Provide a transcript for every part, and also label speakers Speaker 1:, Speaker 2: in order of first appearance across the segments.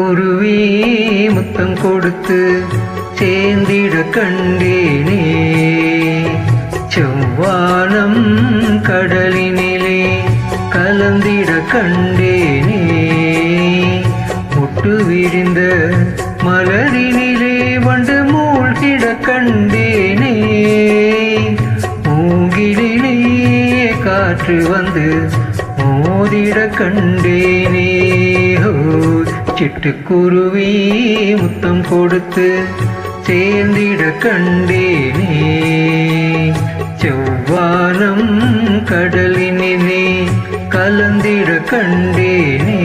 Speaker 1: குருவி முத்தம் கொடுத்து சேர்ந்திட கண்டேனே. செவ்வானம் கடலினிலே கலந்திட கண்டேனே. முட்டு விரிந்த மலரினிலே வண்டு மூழ்கிட கண்டேனே.
Speaker 2: மூங்கிலே காற்று வந்து மோதிட கண்டேனே. ஹோ சிட்டுக்குருவி முத்தம் கொடுத்து சேர்ந்திட கண்டேனே. செவ்வானம் கடலினிலே கலந்திட கண்டேனே.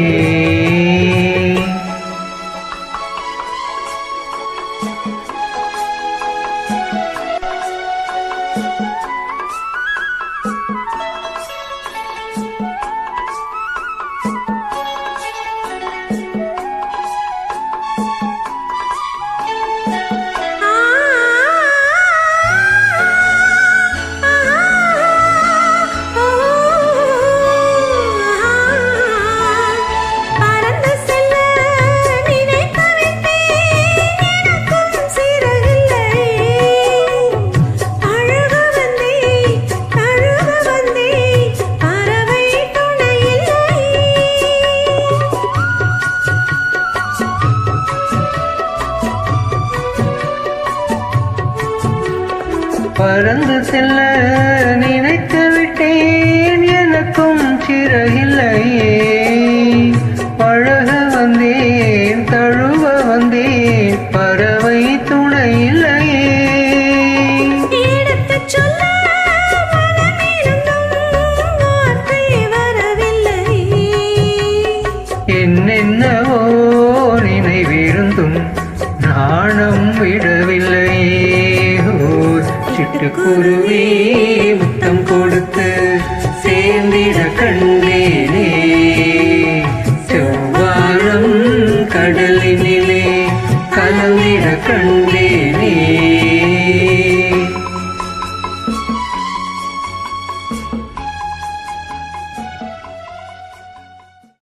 Speaker 1: பறந்து செல்ல நினைத்து விட்டேன் எனக்கும்
Speaker 2: சிறகில்லையே. சிட்டுக்குருவி முத்தம் கொடுத்து சேர்ந்திட கண்டேனே